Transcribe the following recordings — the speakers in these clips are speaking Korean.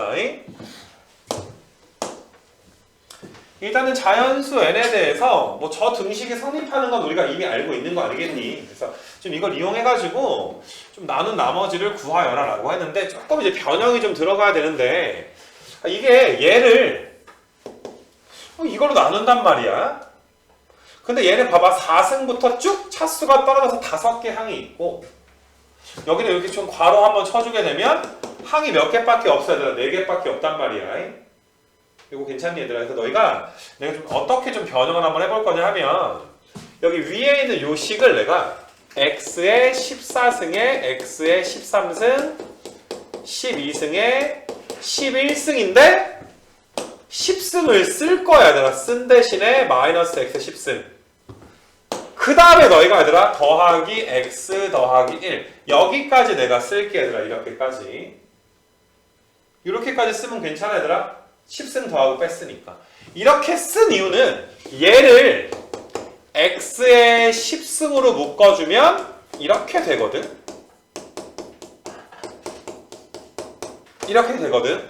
봅시다. 잉? 일단은 자연수 n에 대해서 뭐 저 등식이 성립하는 건 우리가 이미 알고 있는 거 아니겠니? 그래서 좀 이걸 이용해가지고 좀 나눈 나머지를 구하여라라고 했는데 조금 이제 변형이 좀 들어가야 되는데 아, 이게 얘를 어, 이걸로 나눈단 말이야. 근데 얘는 봐봐 4승부터 쭉 차수가 떨어져서 다섯 개 항이 있고 여기는 이렇게 좀 괄호 한번 쳐주게 되면 항이 몇 개밖에 없어야 되나 네 개밖에 없단 말이야. 이거 괜찮니 얘들아? 그래서 너희가 내가 좀 어떻게 좀 변형을 한번 해볼 거냐 하면 여기 위에 있는 요 식을 내가 x의 14승에 x의 13승 12승에 11승인데 10승을 쓸 거야 얘들아 쓴 대신에 마이너스 x 10승 그 다음에 너희가 얘들아 더하기 x 더하기 1 여기까지 내가 쓸게 얘들아 이렇게까지. 이렇게까지 쓰면 괜찮아 얘들아? 10승 더하고 뺐으니까. 이렇게 쓴 이유는 얘를 x의 10승으로 묶어주면 이렇게 되거든. 이렇게 되거든.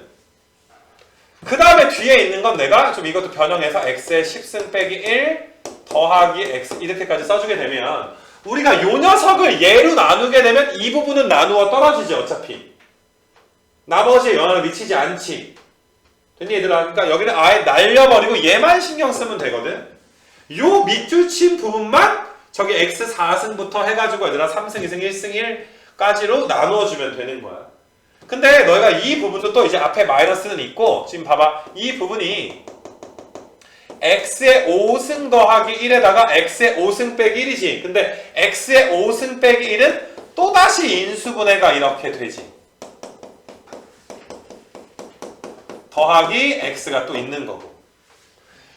그 다음에 뒤에 있는 건 내가 좀 이것도 변형해서 x의 10승 빼기 1 더하기 x 이렇게까지 써주게 되면 우리가 요 녀석을 얘로 나누게 되면 이 부분은 나누어 떨어지지 어차피. 나머지에 영향을 미치지 않지. 됐니 얘들아? 그러니까 여기는 아예 날려버리고 얘만 신경 쓰면 되거든. 요 밑줄 친 부분만 저기 x 4승부터 해가지고 얘들아 3승 2승 1승 1까지로 나누어주면 되는 거야. 근데 너희가 이 부분도 또 이제 앞에 마이너스는 있고 지금 봐봐. 이 부분이 x의 5승 더하기 1에다가 x의 5승 빼기 1이지. 근데 x의 5승 빼기 1은 또다시 인수분해가 이렇게 되지. 더하기 x가 또 있는 거고.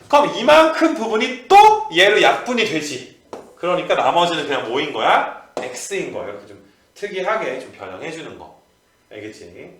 그럼 이만큼 부분이 또 얘로 약분이 되지. 그러니까 나머지는 그냥 뭐인 거야? x인 거예요. 이렇게 좀 특이하게 좀 변형해 주는 거. 알겠지?